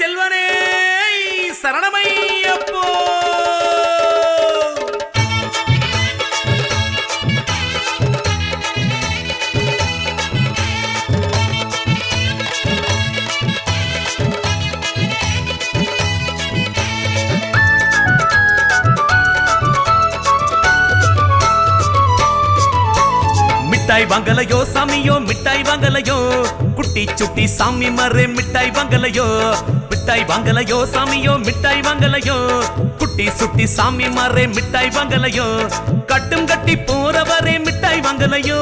செல்வனே சரணமையப்போ. மிட்டாய் வாங்கலையோ சாமியோ மிட்டாய் வாங்கலையோ? குட்டி சுட்டி சாமி மறு மிட்டாய் வாங்கலையோ? மிட்டாய் வாங்கலையோ? சாமியோ மிட்டாய் வாங்கலையோ? குட்டி சுட்டி சாமி மாறே மிட்டாய் வாங்கலையோ? கட்டும் கட்டி போறவரே மிட்டாய் வாங்கலையோ?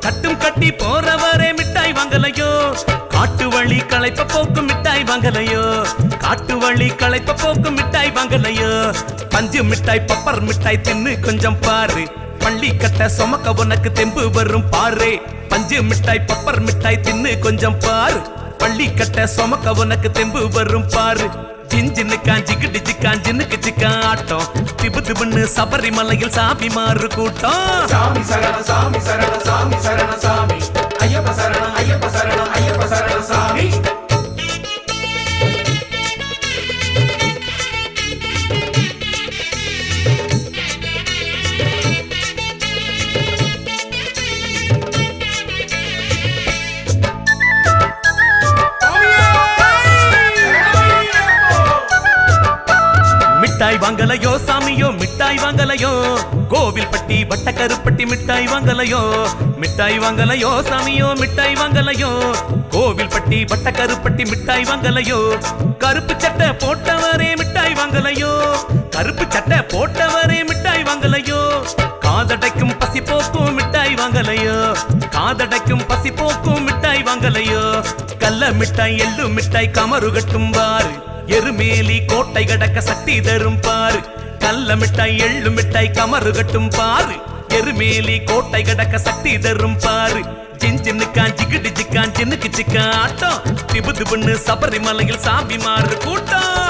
கட்டும் கட்டி போறவரே மிட்டாய் வாங்கலையோ? காட்டு வழி களைப்ப போக்கும் மிட்டாய் வாங்கலையோ? காட்டு வழி களைப்ப போக்கும் மிட்டாய் வாங்கலையோ? பஞ்சு மிட்டாய் பப்பர் மிட்டாய் தின்னு கொஞ்சம் பாரு. பள்ளி கட்ட சுமக்க உனக்கு தெம்பு வரும் பாரு. பஞ்சு மிட்டாய் பப்பர் மிட்டாய் தின்னு கொஞ்சம் பாரு. பள்ளி கட்ட சுமக்க உனக்கு தெம்பு வரும் பாரு. ஜிஞ்சின்னு காஞ்சி சிக்கான் ஜின்னுக்கு சிக்கான் ஆட்டம் திபு திபுன்னு சபரிமலையில் சாமி மாறு கூட்டம். சாமி சரண சாமி சரண சாமி சரண சாமி. ஐயப்ப சரண ஐயப்ப சரண ஐயப்ப சரண சாமி. வாங்கலையோ? கோவில்பட்டி வட்டக்கருப்பட்டி மிட்டாய் வாங்கலையோ? மிட்டாய் வாங்கலையோ? சாமியோ மிட்டாய் வாங்கலையோ? கோவில்பட்டி வட்டக்கருப்பட்டி மிட்டாய் வாங்கலையோ? கருப்பு சட்டை போட்டவரே மிட்டாய் வாங்கலையோ? கருப்பு சட்டை போட்டவரே மிட்டாய் வாங்கலையோ? காதடைக்கும் பசி போக்கும் மிட்டாய் வாங்கலையோ? காதடைக்கும் பசி போக்கும் மிட்டாய் வாங்கலையோ? கல்ல மிட்டாய் எள்ளு மிட்டாய் கமரு கட்டும் பாரு. எருமேலி கோட்டை கடக்க சக்தி தரும் பாரு. கல்ல மிட்டாய் எள்ளு மிட்டாய் கமறு கட்டும் பாரு. எருமேலி கோட்டை கடக்க சக்தி தரும் பாரு. ஜிஞ்சின்னு காஞ்சிக்கிட்டு சிக்கான் சின்னுக்கு சிக்கா ஆட்டம். திபு திபுன்னு சபரிமலையில் சாமி மாறு கூட்டம்.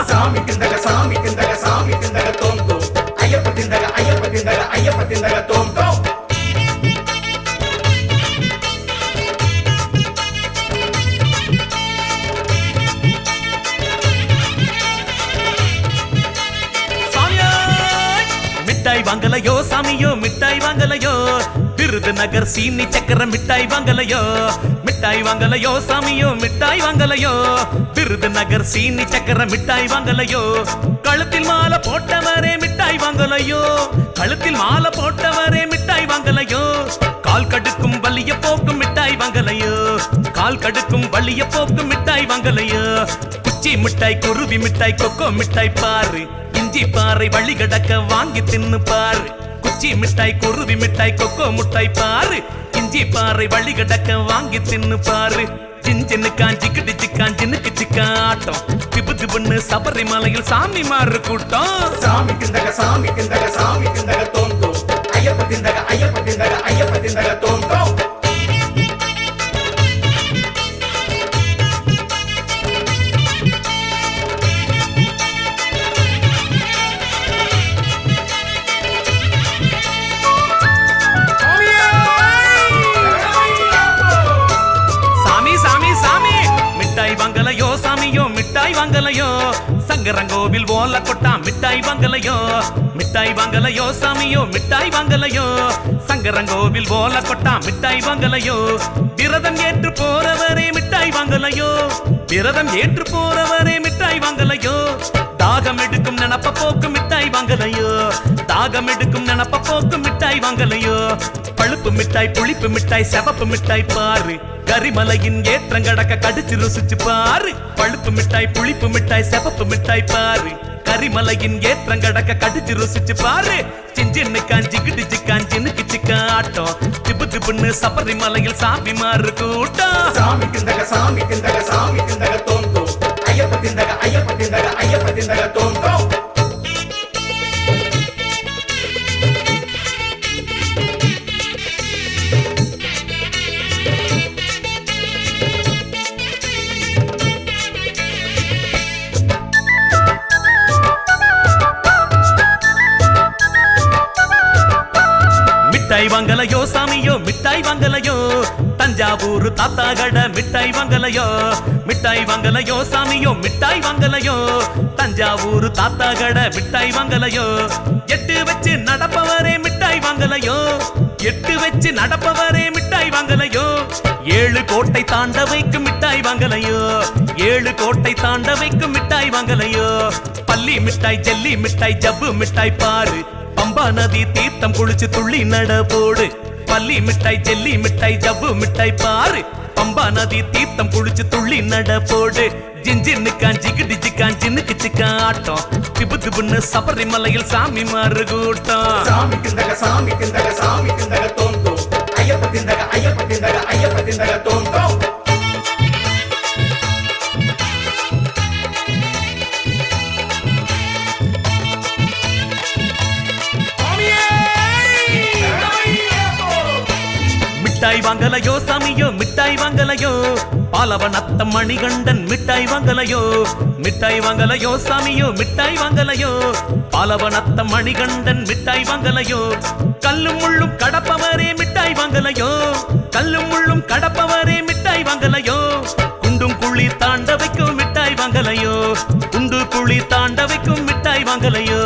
நகர் சீனி சக்கர மிட்டாய் வாங்கலையோ? மிட்டாய் வாங்கலையோ? சாமியோ மிட்டாய் வாங்கலையோ? விருதுநகர் சீனி சக்கர மிட்டாய் வாங்கலையோ? கழுத்தில் மாலை போட்டவரே மிட்டாய் வாங்கலையோ? கழுத்தில் மாலை போட்டவரே மிட்டாய் வாங்கலையோ? கால் கடுக்கும் வலிய போக்கும் மிட்டாய் வாங்கலையோ? கால் கடுக்கும் வலிய போக்கும் மிட்டாய் வாங்கலையோ? குச்சி மிட்டாய் குருவி மிட்டாய் கொக்கோ மிட்டாய் பாரு. இஞ்சி பாறை வழி கடக்க வாங்கி தின்னு பாரு. குச்சி மிட்டாய் குருவி மிட்டாய் கொக்கோ முட்டாய் பாரு. இஞ்சி பாறை வழி கடக்க வாங்கி தின்னு பாரு. சின்ன காஞ்சிக்கிட்டு சிக்கான் சின்னுக்கு சிக்கா ஆட்டம். திபு திபுன்னு சபரிமலையில் சாமி மாறு கூட்டம். சாமி கிந்தக சாமி கிந்தக சாமி கிந்தக தோம் தோம் ஐயப்ப கிந்தக ஐயப்ப கிந்தக ஐயப்ப கிந்தக தோம் தோம் சங்கரங்கோவில் ஓல கொட்டா மிட்டாய் வாங்கலையோ? மிட்டாய் வாங்கலையோ சாமியோ மிட்டாய் வாங்கலையோ? சங்கரங்கோவில் ஓல கொட்டா மிட்டாய் வாங்கலையோ? விரதம் ஏற்று போறவரே மிட்டாய் வாங்கலையோ? விரதம் ஏற்று போறவரே மிட்டாய் வாங்கலையோ? தாகம் எடுக்கும் நினப்ப போக்கும் மிட்டாய் வாங்கலையோ? தாகம் எடுக்கும் நினப்ப போக்கு மிட்டாய் வாங்கலையோ? பழுப்பு மிட்டாய் புளிப்பு மிட்டாய் செவப்பு மிட்டாய் பாரு. கரிமலையின் ஏற்றங்கடக்க கடிச்சு ருசிச்சு பாரு. பழுப்பு மிட்டாய் புளிப்பு மிட்டாய் செவப்பு மிட்டாய் பாரு. கரிமலையின் ஏற்றங்கடக்க கடிச்சு ருசிச்சு பாரு. சிஞ்சின்னுக்கான் காஞ்சிக்கிட்டு சிக்கான் சின்னுக்கு சிக்கா ஆட்டம் திப்பு திப்புன்னு சபரிமலையில் சாமி மாறு கூட்டம். சாமி திந்தக சாமி திந்தக சாமி திந்தக தோம் ஐயப்ப திந்தக ஐயப்ப திந்தக ஐயப்ப திந்தக தோம் ஊரு தாத்தா கடை மிட்டாய் வாங்கலையோ? மிட்டாய் வாங்கலையோ? சாமியோ மிட்டாய் வாங்கலையோ? தஞ்சாவூர் தாத்தா கடை மிட்டாய் வாங்கலையோ? எட்டு வச்சு நடப்பவரே மிட்டாய் வாங்கலையோ? எட்டு வச்சு நடப்பவரே மிட்டாய் வாங்கலையோ? ஏழு கோட்டை தாண்டவைக்கு மிட்டாய் வாங்கலையோ? ஏழு கோட்டை தாண்டவைக்கு மிட்டாய் வாங்கலையோ? பள்ளி மிட்டாய் ஜெல்லி மிட்டாய் ஜப்பு மிட்டாய் பாரு பம்பா நதி தீர்த்தம் குளிச்சு துள்ளி நட போடு. பள்ளி மிட்டாய் ஜெல்லி மிட்டாய் ஜவ்வு மிட்டாய் பாரு. பம்பா நதி தீர்த்தம் குளிச்சு துள்ளி நட போடு. ஜிஞ்சின்னுக்கான் ஜிகிடி ஜிக்கான் ஜின்னுக்கு சிக்கான் ஆட்டம். திபு திபுன்னு சபரிமலையில் சாமி மாறு கூட்டம். சாமி திந்தக சாமி திந்தக சாமி திந்தக தோம் ஐயப்ப திந்தக ஐயப்ப திந்தக ஐயப்ப திந்தக வாங்கலையோ சாமியோ மிட்டாய் வாங்கலையோ? பாலவனத்தம் மணிகண்டன் மிட்டாய் வாங்கலையோ? மிட்டாய் வாங்கலையோ சாமியோ மிட்டாய் வாங்கலையோ? பாலவனத்தம் மணிகண்டன் மிட்டாய் வாங்கலையோ? கல்லும் முள்ளும் கடப்பவரே மிட்டாய் வாங்கலையோ? கல்லும் முள்ளும் கடப்பவரே மிட்டாய் வாங்கலையோ? புளி தாண்டவைக்கும் தாண்ட வைக்கும் மிட்டாய் வாங்கலையோ? குண்டு குழி தாண்ட வைக்கும் மிட்டாய் வாங்கலையோ?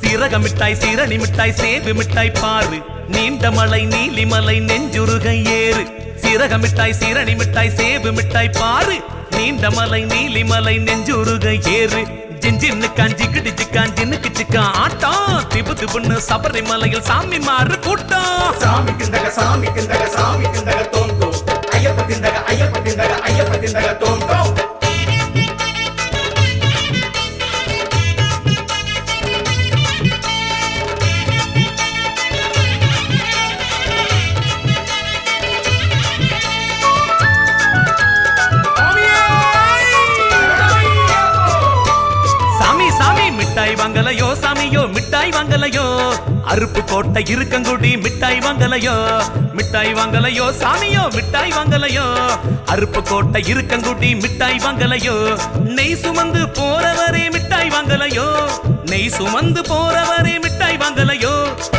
சீரக மிட்டாய் சீரணி மிட்டாய் சேவு மிட்டாய் பாரு. நீண்ட மலை நீலிமலை நெஞ்சுருகை ஏறு. சீரக மிட்டாய் சீரணி மிட்டாய் சேவு மிட்டாய் பாரு. நீண்ட மலை நீலிமலை நெஞ்சுருகை ஏறு. ஜிஞ்சின்னு காஞ்சி கிடிச்சு காஞ்சின்னு சிக்கா ஆட்டம். திபு திபுன்னு சபரிமலையில் சாமி மாறு கூட்டம். சாமி கிந்தக சாமி கிந்தக சாமி திந்தக தோம் தோம் ஐயப்ப திந்தக ஐயப்ப திந்தக ஐயப்ப சாமி சாமி மிட்டாய் வாங்கலையோ சாமியோ மிட்டாய் வாங்கலையோ? அருப்பு கோட்டை இருக்கங்குடி மிட்டாய் வாங்கலையோ? மிட்டாய் வாங்கலையோ? சாமியோ மிட்டாய் வாங்கலையோ? அருப்பு கோட்டை இருக்கங்குடி மிட்டாய் வாங்கலையோ? நெய் சுமந்து போறவரே மிட்டாய் வாங்கலையோ? நெய் சுமந்து போறவரே மிட்டாய் வாங்கலையோ?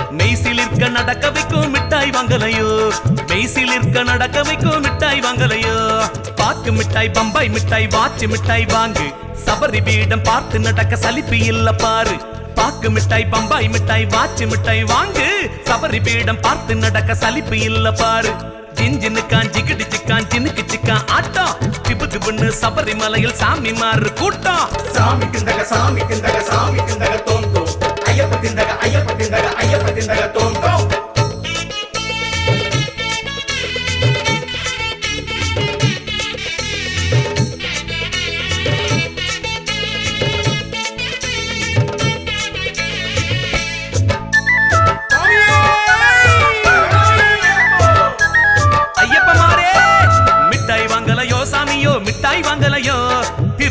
மெய் சிலிர்க்க நடக்க வைக்கும் மிட்டாய் வாங்கலையோ? மெய் சிலிர்க்க நடக்க வைக்கும் மிட்டாய் வாங்கலையோ? பாக்கு மிட்டாய் பம்பாய் மிட்டாய் வாட்சி மிட்டாய் வாங்கு. சபரி பீடம் பார்த்து நடக்க சலிப்பு இல்ல பாரு. பாக்கு மிட்டாய் பம்பாய் மிட்டாய் வாச்சு மிட்டாய் வாங்கு. சபரி பீடம் பார்த்து நடக்க சலிப்பு இல்ல பாரு. ஜிஞ்சின்னு காஞ்சி சிக்கான் ஜினுக்கு சிக்கான் ஆட்டம் திபு திபுன்னு சபரிமலையில் சாமி மாறு கூட்டம் சாமி திந்தக சாமி திந்தக சாமி திந்தக தோம் தோம் ஐயப்ப திந்தக ஐயப்ப திந்தக ஐயப்ப திந்தக தோம் தோம்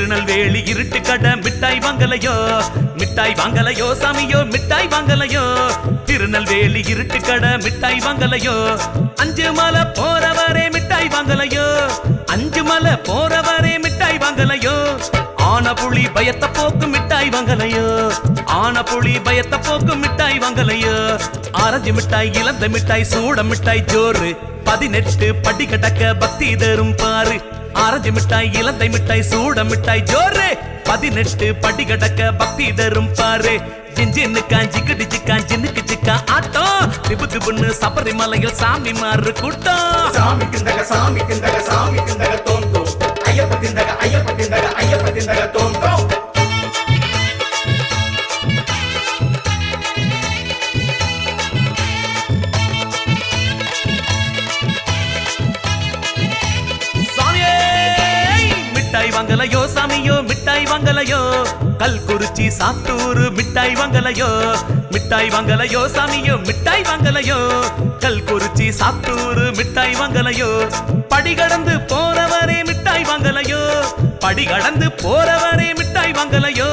திருநெல்வேலி இருட்டு கடை மிட்டாய் வாங்கலையோ? மிட்டாய் வாங்கலையோ சாமியோ மிட்டாய் வாங்கலையோ? திருநெல்வேலி இருட்டு கடை மிட்டாய் வாங்கலையோ? அஞ்சு மலை போறவரே மிட்டாய் வாங்கலையோ? அஞ்சு மலை போறவரே மிட்டாய் வாங்கலையோ? ஆனபுளி பயத்த போக்கு மிட்டாய் வாங்கலையோ? ஆனபுளி பயத்த போக்கு மிட்டாய் வாங்கலையோ? ஆரஞ்சு மிட்டாய் இளந்த மிட்டாய் சூட மிட்டாய் ஜோறு. பதினெட்டு படி கடக்க பக்தி தரும் பாரு ஆரஞ்சு மிட்டாய் இலந்தை மிட்டாய் சூட மிட்டாய் ஜோறு. பதினெட்டு படி கடக்க பக்தி தரும் பாரு ஜிஞ்சின்னு காஞ்சி கிடிச்சு காஞ்சினுக்கு சிக்கா ஆட்டம். திபு திபுன்னு சபரிமலையில் சாமி மாறு கூட்டம். சாமி கிந்தக சாமி கிந்தக சாமி கிந்தக தோன் ஐயப்ப திந்தக ஐயப்ப திந்தக ஐயப்ப திந்தக தோம் கல்குறிச்சி சாத்தூரு மிட்டாய் வாங்கலையோ? மிட்டாய் வாங்கலையோ சாமியோ மிட்டாய் வாங்கலையோ? கல்குறிச்சி சாத்தூரு மிட்டாய் வாங்கலையோ? படி கடந்து போறவரே மிட்டாய் வாங்கலையோ? படி கடந்து போறவரே மிட்டாய் வாங்கலையோ?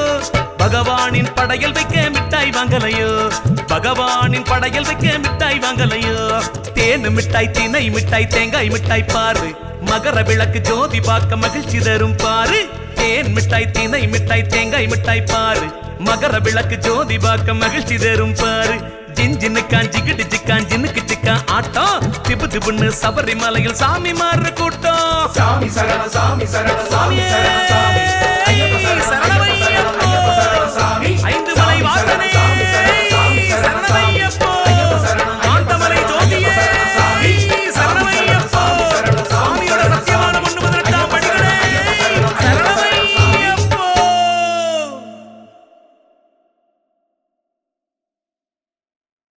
பகவானின் படையல் வைக்க மிட்டாய் வாங்கலையோ? பகவானின் படையல் வைக்க மிட்டாய் வாங்கலையோ? தேனு மிட்டாய் திணை மிட்டாய் தேங்காய் மிட்டாய் பாரு. மகர விளக்கு ஜோதி பார்க்க மகிழ்ச்சி தரும் பாரு. தேன் மிட்டாய் திணை மிட்டாய் தேங்காய் மிட்டாய் பாரு. மகர விளக்கு ஜோதி பார்க்க மகிழ்ச்சி தரும் பாரு. ஜிஞ்சினுக்கான் ஜிகிடி சிக்கான் ஜினுக்கு சிக்கான் ஆட்டம். திபு திபுன்னு சபரிமலையில் சாமி மாறு கூட்டம். சாமி சரண சாமி சரண சாமி சரண சாமி.